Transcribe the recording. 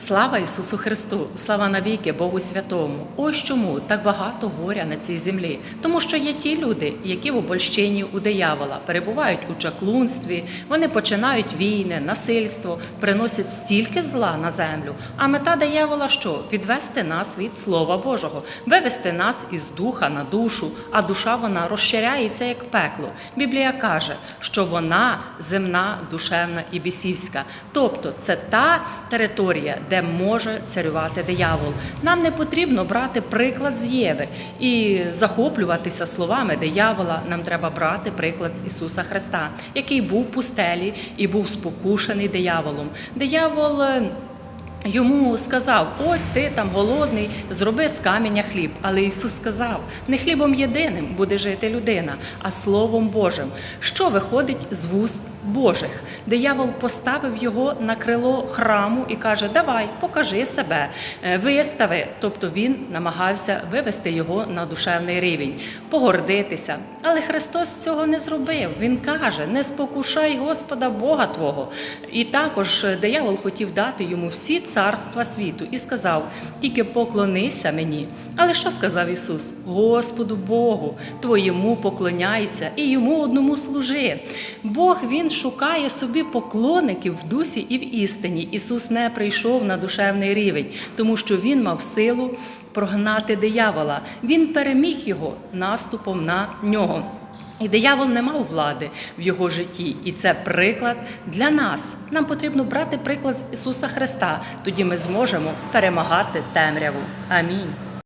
Слава Ісусу Христу! Слава навіки Богу Святому! Ось чому так багато горя на цій землі. Тому що є ті люди, які в обольщенні у диявола перебувають у чаклунстві, вони починають війни, насильство, приносять стільки зла на землю. А мета диявола що? Відвести нас від Слова Божого, вивести нас із духа на душу, а душа вона розширяється як пекло. Біблія каже, що вона земна, душевна і бісівська. Тобто це та територія, де може царювати диявол. Нам не потрібно брати приклад з Єви і захоплюватися словами диявола. Нам треба брати приклад з Ісуса Христа, який був в пустелі і був спокушений дияволом. Диявол. Йому сказав: ось ти там голодний, зроби з каменя хліб. Але Ісус сказав: не хлібом єдиним буде жити людина, а Словом Божим, що виходить з вуст Божих. Диявол поставив його на крило храму і каже: Давай, покажи себе, е, вистави. Тобто він намагався вивести його на душевний рівень, погордитися. Але Христос цього не зробив. Він каже: не спокушай Господа Бога Твого. І також диявол хотів дати йому всі царства світу і сказав: тільки поклонися мені. Але що сказав Ісус? Господу Богу, твоєму поклоняйся і йому одному служи. Бог Він шукає собі поклонників в дусі і в істині. Ісус не прийшов на душевний рівень, тому що Він мав силу прогнати диявола. Він переміг його наступом на нього. І диявол не мав влади в його житті, і це приклад для нас. Нам потрібно брати приклад з Ісуса Христа. Тоді ми зможемо перемагати темряву. Амінь.